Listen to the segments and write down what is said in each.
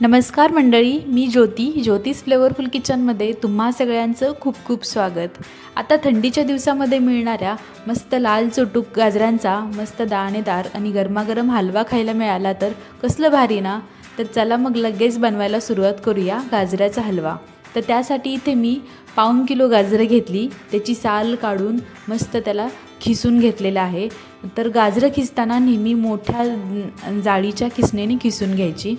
नमस्कार मंडळी मी ज्योती ज्योतिष फ्लेवरफुल किचनमध्ये तुम्हा सगळ्यांचं खूप खूप स्वागत. आता थंडीच्या दिवसामध्ये मिळणाऱ्या मस्त लाल चोटूक गाजरांचा मस्त दाणेदार आणि गरमागरम हलवा खायला मिळाला तर कसलं भारी ना? तर चला मग लगेच बनवायला सुरुवात करूया गाजराचा हलवा. तर त्यासाठी इथे मी पाऊण किलो गाजरं घेतली त्याची साल काढून मस्त त्याला खिसून घेतलेलं आहे. तर गाजरं खिसताना नेहमी मोठ्या जाळीच्या खिसणीने खिसून घ्यायची.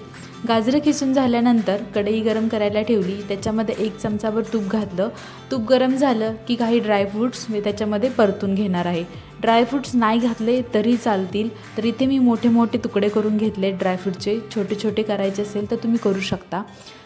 गाजरं खिसून झाल्यानंतर कढई गरम करायला ठेवली. त्याच्यामध्ये एक चमचाभर तूप घातलं. तूप गरम झालं की काही ड्रायफ्रूट्स मी त्याच्यामध्ये परतून घेणार आहे. ड्रायफ्रूट्स नाही घातले तरी चालतील. तर इथे मी मोठे मोठे तुकडे करून घेतले ड्रायफ्रूटचे छोटे छोटे करायचे असेल तर तुम्ही करू शकता.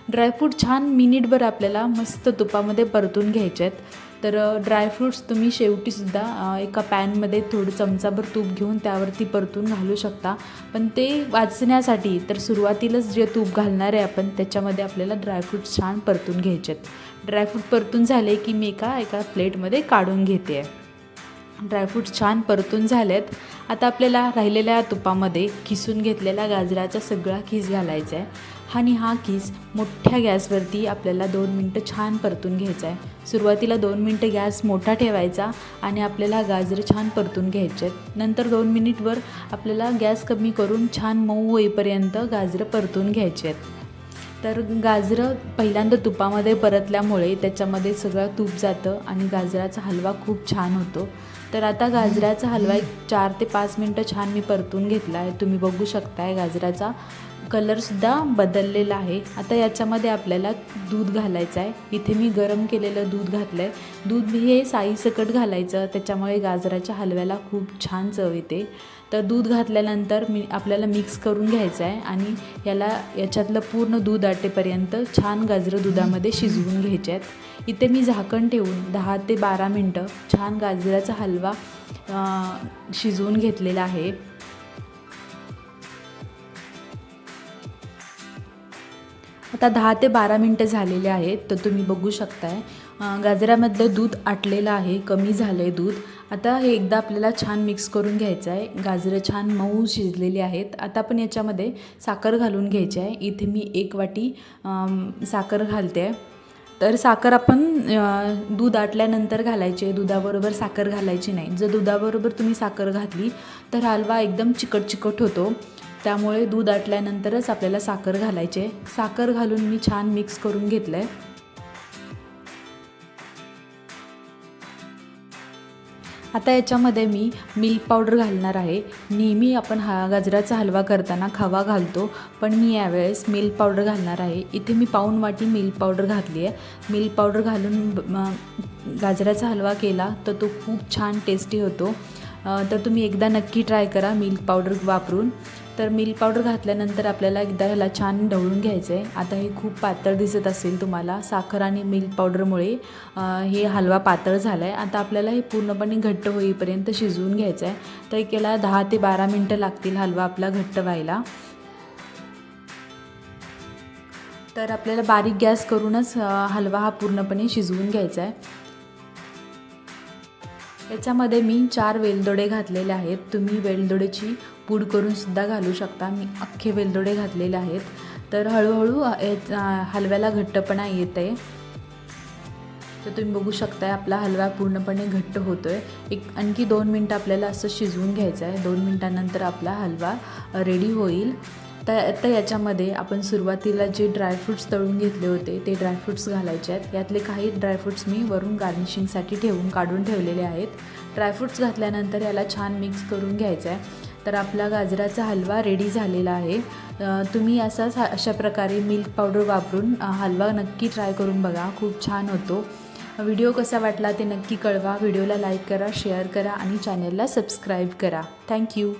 ड्रायफ्रूट छान मिनिटभर आपल्याला मस्त तुपामध्ये परतून घ्यायचे आहेत. तर ड्रायफ्रूट्स तुम्ही शेवटीसुद्धा एका पॅनमध्ये थोडं चमचाभर तूप घेऊन त्यावरती परतून घालू शकता. पण ते वाचण्यासाठी तर सुरुवातीलाच जे तूप घालणार आहे आपण त्याच्यामध्ये आपल्याला ड्रायफ्रूट्स छान परतून घ्यायचे आहेत. ड्रायफ्रूट परतून झाले की मी एका एका प्लेटमध्ये काढून घेते. आहे ड्रायफ्रूट्स छान परतून झालेत. आता आपल्याला राहिलेल्या तुपामध्ये किसून घेतलेला गाजराचा सगळा खीस घालायचा आहे. आणि हा खीस मोठ्या गॅसवरती आपल्याला दोन मिनटं छान परतून घ्यायचा आहे. सुरुवातीला दोन मिनटं गॅस मोठा ठेवायचा आणि आपल्याला गाजरं छान परतून घ्यायचे आहेत. नंतर दोन मिनिटवर आपल्याला गॅस कमी करून छान मऊ होईपर्यंत गाजरं परतून घ्यायचे आहेत. तर गाजरं पहिल्यांदा तुपामध्ये परतल्यामुळे त्याच्यामध्ये सगळं तूप जातं आणि गाजराचा हलवा खूप छान होतो. तर आता गाजराचा हलवा एक चार ते पाच मिनटं छान मी परतून घेतला आहे. तुम्ही बघू शकताय गाजराचा. कलरसुद्धा बदललेला आहे. आता याच्यामध्ये आपल्याला दूध घालायचं आहे. इथे मी गरम केलेलं दूध घातलं आहे दूध हे साईसकट घालायचं. त्याच्यामुळे गाजराच्या हलव्याला खूप छान चव येते. तर दूध घातल्यानंतर मी आपल्याला मिक्स करून घ्यायचं आहे आणि याला याच्यातलं पूर्ण दूध आटेपर्यंत छान गाजरं दुधामध्ये शिजवून घ्यायचे आहेत. इथे मी झाकण ठेवून दहा ते बारा मिनटं छान गाजराचा हलवा शिजवून घेतलेला आहे. आता दहा ते बारा मिनटं झालेले आहेत तर तुम्ही बघू शकताय. गाजरामधलं दूध आटलेलं आहे कमी झालं आहे दूध. आता हे एकदा आपल्याला छान मिक्स करून घ्यायचं आहे गाजरं छान मऊ शिजलेली आहेत. आता आपण याच्यामध्ये साखर घालून घ्यायची आहे इथे मी एक वाटी साखर घालते. आहे तर साखर आपण दूध आटल्यानंतर घालायची आहे. दुधाबरोबर साखर घालायची नाही. जर दुधाबरोबर तुम्ही साखर घातली तर हलवा एकदम चिकट चिकट होतो. त्यामुळे दूध आटल्यानंतरच आपल्याला साखर घालायचे साखर घालून मी छान मिक्स करून घेतलं आहे आता याच्यामध्ये मी मिल्क पावडर घालणार आहे. नेहमी आपण हा गाजराचा हलवा करताना खवा घालतो पण मी यावेळेस मिल्क पावडर घालणार आहे. इथे मी पाऊन वाटी मिल्क पावडर घातली आहे. मिल्क पावडर घालून गाजराचा हलवा केला तर तो खूप छान टेस्टी होतो. तर तुम्ही एकदा नक्की ट्राय करा मिल्क पावडर वापरून. तर मिल्क पावडर घातल्यानंतर आपल्याला एकदा ह्याला छान ढवळून घ्यायचं आहे आता हे खूप पातळ दिसत असेल तुम्हाला साखर आणि मिल्क पावडरमुळे हे हलवा पातळ झाला आहे आता आपल्याला हे पूर्णपणे घट्ट होईपर्यंत शिजवून घ्यायचं आहे तर एक याला दहा ते बारा मिनटं लागतील हलवा आपला घट्ट व्हायला. तर आपल्याला बारीक गॅस करूनच हलवा हा पूर्णपणे शिजवून घ्यायचा आहे याच्यामध्ये मी चार वेलदोडे घातलेले आहेत. तुम्ही वेलदोड्याची पूड करून सुद्धा घालू शकता. मी अख्खे वेलदोडे घातलेले आहेत. तर हळूहळू हलव्याला घट्टपणा येत. आहे तर तुम्ही बघू शकताय आपला हलवा पूर्णपणे घट्ट होतो आहे एक आणखी दोन मिनटं आपल्याला असं शिजवून घ्यायचं आहे दोन मिनटानंतर आपला हलवा रेडी होईल. तर आता याच्यामध्ये आपण सुरुवातीला जे ड्रायफ्रूट्स तळून घेतले होते ते ड्रायफ्रूट्स घालायचे आहेत. यातले काही ड्रायफ्रूट्स मी वरून गार्निशिंगसाठी ठेवून काढून ठेवलेले आहेत. ड्रायफ्रूट्स घातल्यानंतर याला छान मिक्स करून घ्यायचं आहे. तर आपला गाजराचा हलवा रेडी झालेला आहे. तुम्ही असाच अशा प्रकारे मिल्क पावडर वापरून हलवा नक्की ट्राय करून बघा. खूप छान होतो. व्हिडिओ कसा वाटला ते नक्की कळवा. व्हिडिओला लाईक करा शेअर करा आणि चॅनलला सबस्क्राईब करा. थँक्यू